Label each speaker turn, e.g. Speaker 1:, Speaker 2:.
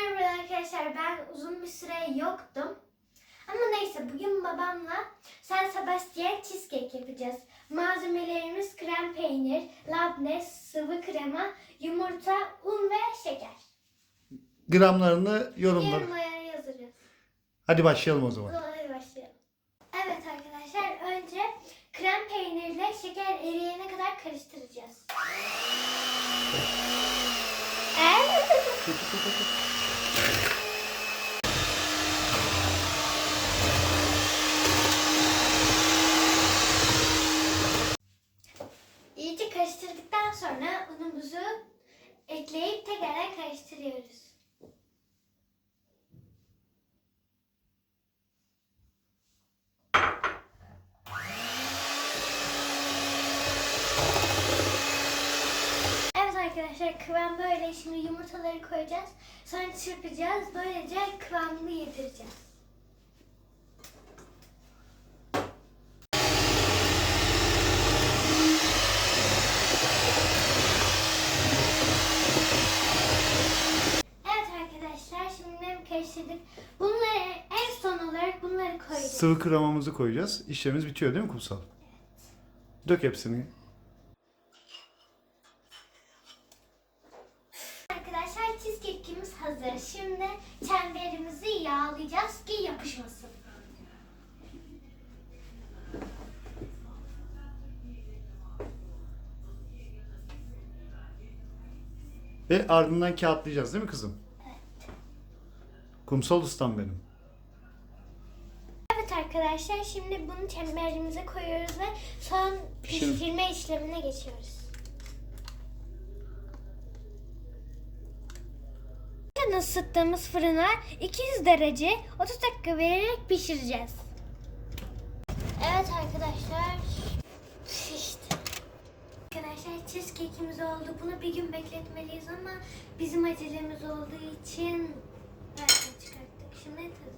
Speaker 1: merhaba arkadaşlar. Ben uzun bir süre yoktum. Ama neyse bugün babamla San Sebastian cheesecake yapacağız. Malzemelerimiz krem peynir, labne, sıvı krema, yumurta, un ve şeker.
Speaker 2: Gramlarını yorumlar.
Speaker 1: Yorumlara yazarız.
Speaker 2: Hadi başlayalım o zaman.
Speaker 1: hadi başlayalım. Evet arkadaşlar önce krem peynirle şeker eriyene kadar karıştıracağız. İyice karıştırdıktan sonra unumuzu ekleyip tekrar karıştırıyoruz. Evet arkadaşlar kıvam böyle. Şimdi yumurtaları koyacağız. Sonra çırpacağız. Böylece kıvamını yedireceğiz. Evet arkadaşlar şimdi karıştırdık. Bunları en son olarak bunları koyacağız.
Speaker 2: Sıvı kremamızı koyacağız. İşlemimiz bitiyor değil mi kumsal? Dök hepsini.
Speaker 1: Arkadaşlar cheesecake'imiz hazır. Şimdi çemberimizi yağlayacağız ki yapışmasın.
Speaker 2: Ve ardından kağıtlayacağız değil mi kızım? Kumsal ustam benim.
Speaker 1: Evet arkadaşlar şimdi bunu çemberimize koyuyoruz ve son
Speaker 2: Pişirim.
Speaker 1: pişirme işlemine geçiyoruz. ısıttığımız fırına 200 derece 30 dakika vererek pişireceğiz. Evet arkadaşlar pişti. Arkadaşlar cheesecake'imiz oldu. Bunu bir gün bekletmeliyiz ama bizim acelemiz olduğu için чинити